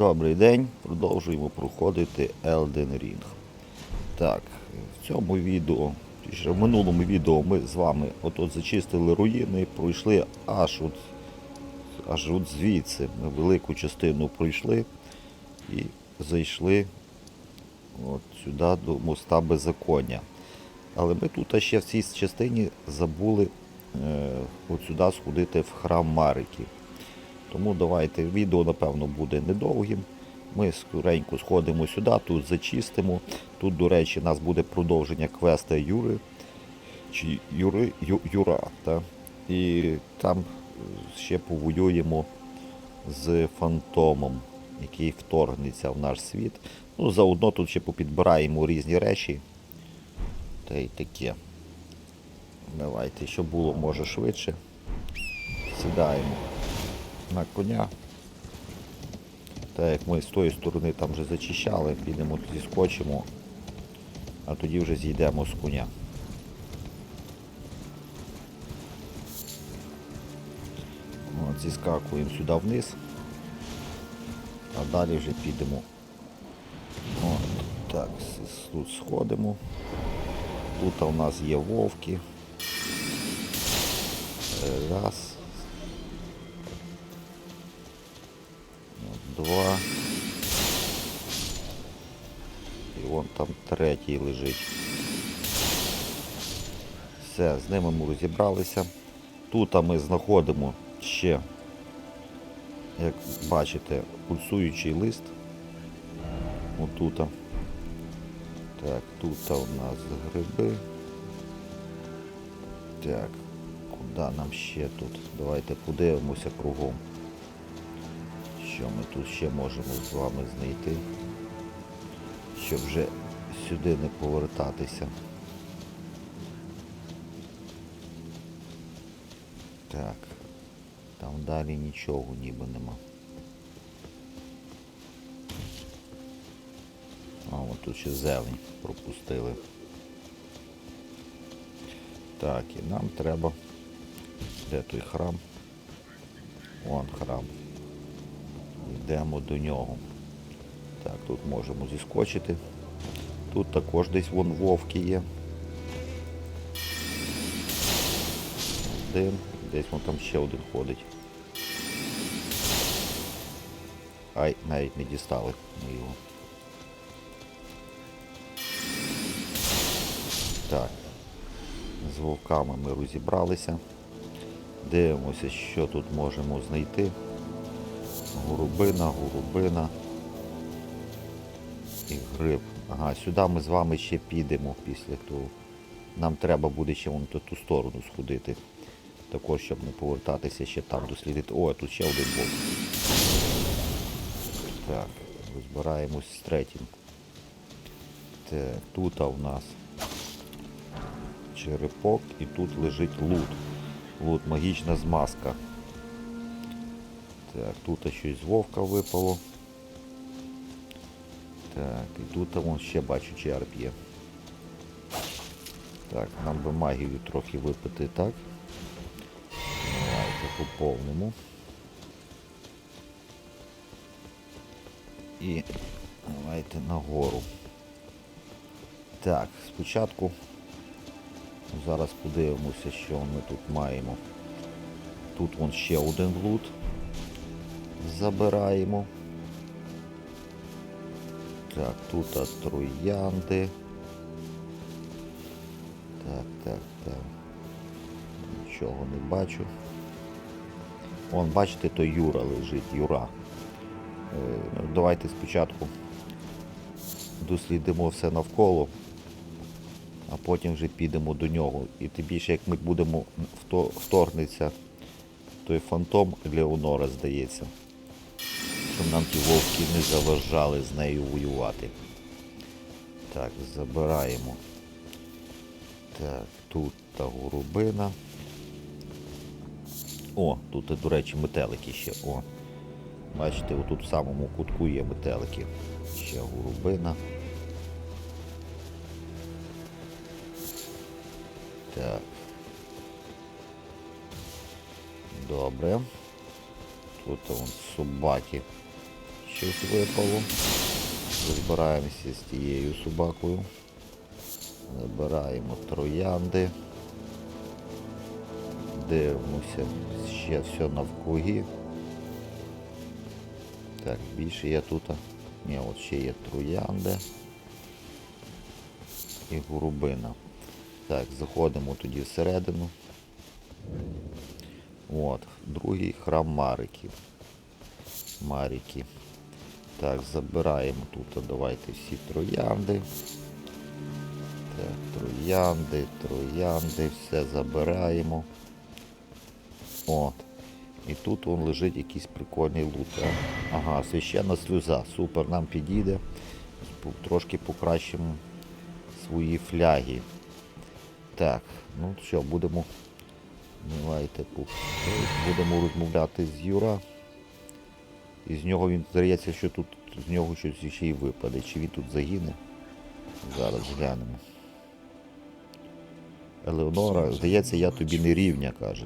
Добрий день, продовжуємо проходити Elden Ring. Так, в цьому відео, в минулому відео ми з вами от от зачистили руїни, пройшли аж от, аж от звідси. Ми велику частину пройшли і зайшли от сюди до моста беззаконня. Але ми тут ще в цій частині забули е, от сюди сходити в храм Марики. Тому давайте відео, напевно, буде недовгим. Ми скоренько сходимо сюди, тут зачистимо. Тут, до речі, у нас буде продовження квеста Юри. Чи Юри, Ю, Юра. Та? І там ще повоюємо з фантомом, який вторгнеться в наш світ. Ну, заодно тут ще попідбираємо різні речі. Та й таке. Давайте, щоб було може швидше. Сідаємо на коня. Так як ми з тої сторони там вже зачищали, підемо зіскочимо, а тоді вже зійдемо з коня. От, зіскакуємо сюди вниз, а далі вже підемо. От, так, тут сходимо. Тут у нас є вовки. Раз. Два. І вон там третій лежить. Все, з ними ми розібралися. Тут ми знаходимо ще, як бачите, пульсуючий лист. Отут. Так, тут у нас гриби. Так, куди нам ще тут? Давайте подивимося кругом. Що ми тут ще можемо з вами знайти, щоб вже сюди не повертатися. Так, там далі нічого ніби нема. А, от тут ще зелень пропустили. Так, і нам треба. Де той храм? Вон храм. Йдемо до нього. Так, тут можемо зіскочити. Тут також десь вон вовки є. Один. Десь вон там ще один ходить. Ай, навіть не дістали ми його. Так. З вовками ми розібралися. Дивимося, що тут можемо знайти. Голубина, голубина і гриб. Ага, сюди ми з вами ще підемо після того. Нам треба буде ще вон ту сторону сходити. Також, щоб не повертатися ще там дослідити. О, тут ще один вовк. Так, розбираємось з третім. Так, тут у нас черепок і тут лежить лут. Лут, магічна змазка. Так, тут щось з вовка випало. Так, і тут вон ще бачу череп є. Так, нам би магію трохи випити, так? Давайте поповнимо. І давайте нагору. Так, спочатку зараз подивимося, що ми тут маємо. Тут вон ще один лут. Забираємо. Так, тут троянди. Так, так, так. Нічого не бачу. Вон, бачите, то Юра лежить, Юра. Е, ну, давайте спочатку дослідимо все навколо, а потім вже підемо до нього. І тим більше, як ми будемо вто- вторгнеться той фантом Леонора, здається. Щоб нам ті вовки не заважали з нею воювати. Так, забираємо. Так, тут та горобина. О, тут, до речі, метелики ще. О. Бачите, отут в самому кутку є метелики. Ще горобина. Так. Добре. Тут вон собаки щось випало. Розбираємося з тією собакою. Забираємо троянди. Дивимося ще все навкруги. Так, більше є тут. Ні, от ще є троянди. І грубина. Так, заходимо тоді всередину. От, другий храм Мариків. Марики. Так, забираємо тут, давайте всі троянди. Так, троянди, троянди, все забираємо. От. І тут он лежить якийсь прикольний лут. Ага, священна сльоза. Супер, нам підійде. Трошки покращимо свої фляги. Так, ну що, будемо. Давайте будемо розмовляти з Юра. І з нього він здається, що тут з нього щось ще й випаде. Чи він тут загине? Зараз глянемо. Елеонора, здається, я тобі не рівня, каже.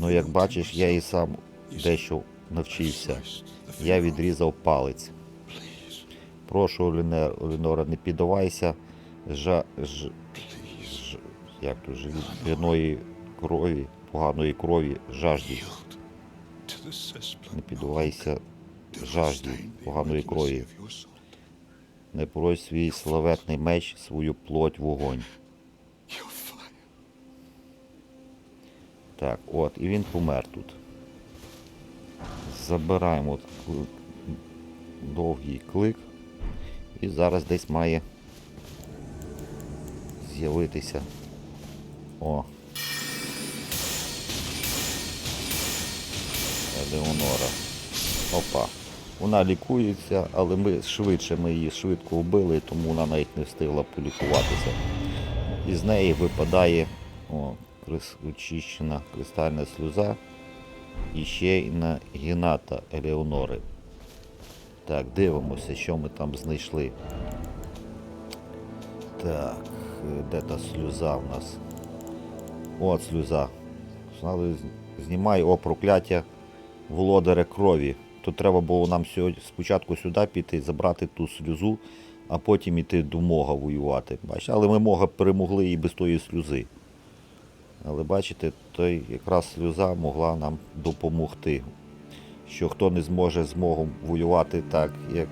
Ну, як бачиш, я і сам дещо навчився. Я відрізав палець. Прошу, Оленора, не піддавайся жа, ж, ж, як то, живної крові, поганої крові, жажді. Не піддавайся жажді, поганої крові. Не прось свій славетний меч, свою плоть вогонь. Так, от, і він помер тут. Забираємо от кли- довгий клик. І зараз десь має з'явитися. О. Елеонора. Опа. Вона лікується, але ми швидше ми її швидко вбили, тому вона навіть не встигла полікуватися. Із неї випадає о, очищена кристальна сльоза і ще й на гіната Елеонори. Так, дивимося, що ми там знайшли. Так, де та сльоза в нас? От сльоза. Знімай о прокляття володаря крові. То треба було нам спочатку сюди піти, забрати ту сльозу, а потім іти до Мога воювати. Бачите, але ми Мога перемогли і без тої сльози. Але бачите, той якраз сльоза могла нам допомогти. Що хто не зможе з Могом воювати так, як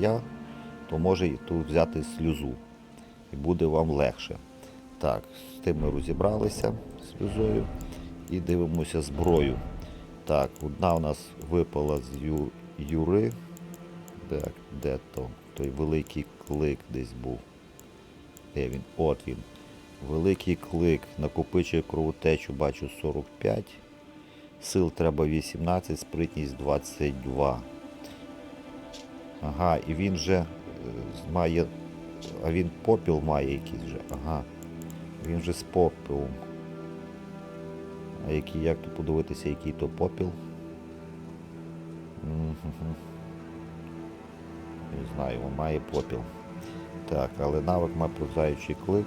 я, то може і тут взяти сльозу. І буде вам легше. Так, з тим ми розібралися сльозою і дивимося зброю. Так, одна у нас випала з Ю... Юри. Так, де то? Той великий клик десь був. Де він? От він. Великий клик. Накопичує кровотечу, бачу 45. Сил треба 18, спритність 22. Ага, і він же е, має. А він попіл має якийсь вже. Ага. Він же з попелом. А який, як то подивитися, який то попіл? Не знаю, він має попіл. Так, але навик має повзаючий клик.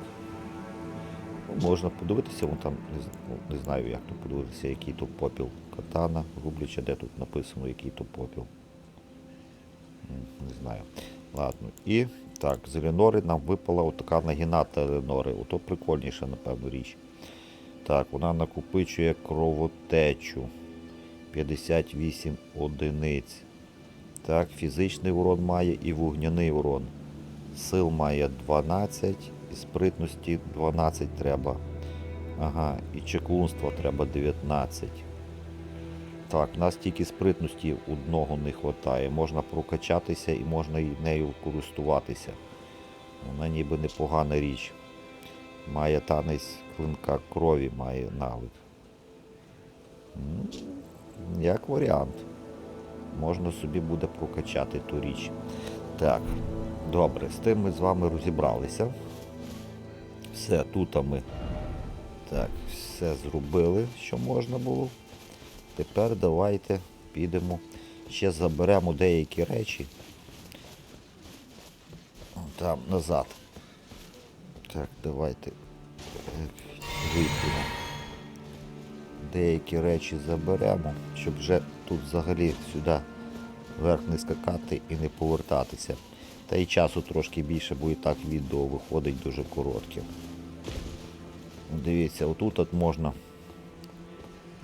Ну, можна подивитися, вон там, ну, не знаю, як то подивитися, який то попіл. Катана, рубляча, де тут написано, який то попіл. Не знаю. Ладно. І так, з Еленори нам випала отака нагіната Еленори. Ото прикольніша, напевно, річ. Так, вона накопичує кровотечу. 58 одиниць. Так, фізичний урон має і вогняний урон. Сил має 12, і спритності 12 треба. Ага, і чеклунства треба 19. Так, у нас тільки спритності одного не вистачає. Можна прокачатися і можна нею користуватися. Вона ніби непогана річ. Має танець клинка крові, має навик. Як варіант. Можна собі буде прокачати ту річ. Так, добре, з тим ми з вами розібралися. Все, тут ми так, все зробили, що можна було. Тепер давайте підемо. Ще заберемо деякі речі. Там назад. Так, давайте е, вийдемо. Деякі речі заберемо, щоб вже тут взагалі сюди вверх не скакати і не повертатися. Та й часу трошки більше, бо і так відео виходить дуже коротке. Дивіться, отут от можна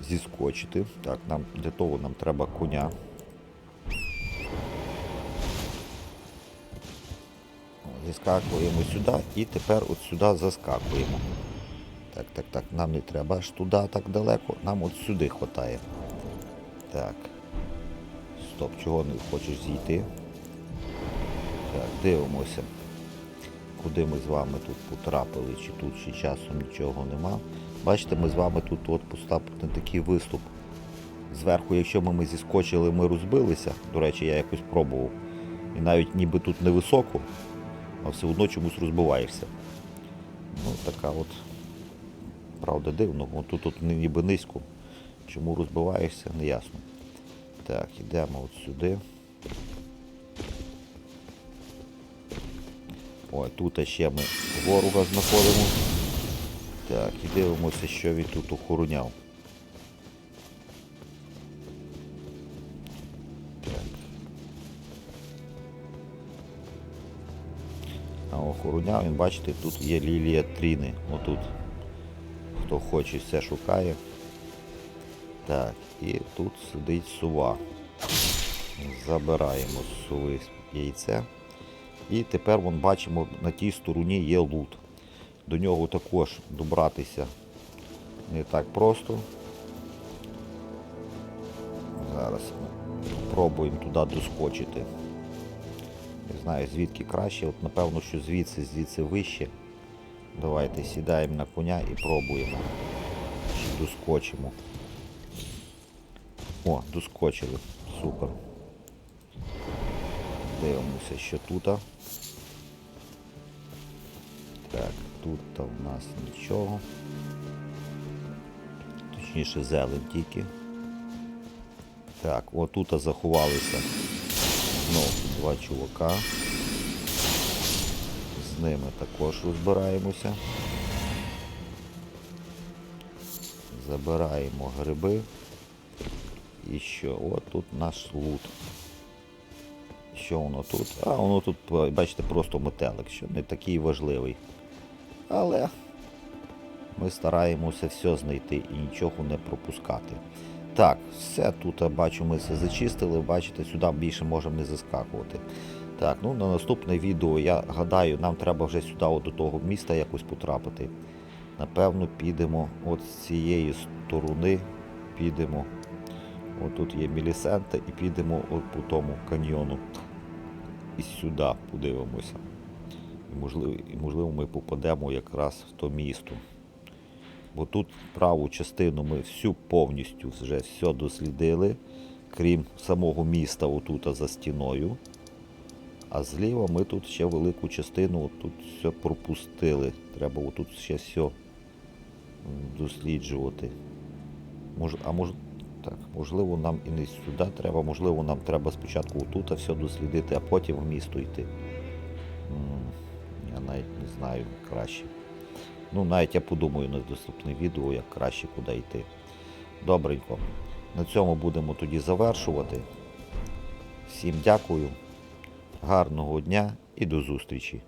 зіскочити. Так, нам для того нам треба коня. О, сюди і тепер от сюди заскакуємо. Так, так, так, нам не треба аж туди так далеко, нам от сюди хватає. Так. Стоп, чого не хочеш зійти? Так, дивимося. Куди ми з вами тут потрапили, чи тут ще часом нічого нема. Бачите, ми з вами тут от поставили такий виступ. Зверху, якщо ми, ми зіскочили, ми розбилися. До речі, я якось пробував. І навіть ніби тут невисоко, а все одно чомусь розбиваєшся. Ну, така от, правда, дивно, тут от ніби низько. Чому розбиваєшся, не ясно. Так, йдемо от сюди. Ой, тут ще ми ворога знаходимо. Так, і дивимося, що він тут охороняв. А охороняв він, бачите, тут є лілія тріни. Отут. Хто хоче, все шукає. Так, і тут сидить сова. Забираємо з сови яйце. І тепер вон бачимо, на тій стороні є лут. До нього також добратися не так просто. Зараз ми пробуємо туди доскочити. Не знаю звідки краще, от напевно, що звідси, звідси вище. Давайте сідаємо на коня і пробуємо. Чи доскочимо. О, доскочили. Супер. Дивимося, що тут. Так, тут-то в нас нічого. Точніше зелень тільки. Так, отут заховалися знову два чувака. З ними також розбираємося. Забираємо гриби. І що? От тут наш лут. Що воно тут? А воно тут, бачите, просто метелик, що не такий важливий. Але ми стараємося все знайти і нічого не пропускати. Так, все тут бачу, ми все зачистили, бачите, сюди більше можемо не заскакувати. Так, ну на наступне відео, я гадаю, нам треба вже сюди от до того міста якось потрапити. Напевно, підемо от з цієї сторони, підемо. От тут є мілісента і підемо от по тому каньйону. І сюди подивимося. І можливо, можливо ми попадемо якраз в то місто. Бо тут праву частину ми всю повністю вже все дослідили, крім самого міста отут за стіною. А зліва ми тут ще велику частину тут все пропустили. Треба отут ще все досліджувати. Мож, а мож, так, можливо, нам і не сюди треба, можливо, нам треба спочатку отут все дослідити, а потім в місто йти. Я навіть не знаю краще. Ну, навіть я подумаю на доступне відео, як краще куди йти. Добренько. На цьому будемо тоді завершувати. Всім дякую, гарного дня і до зустрічі!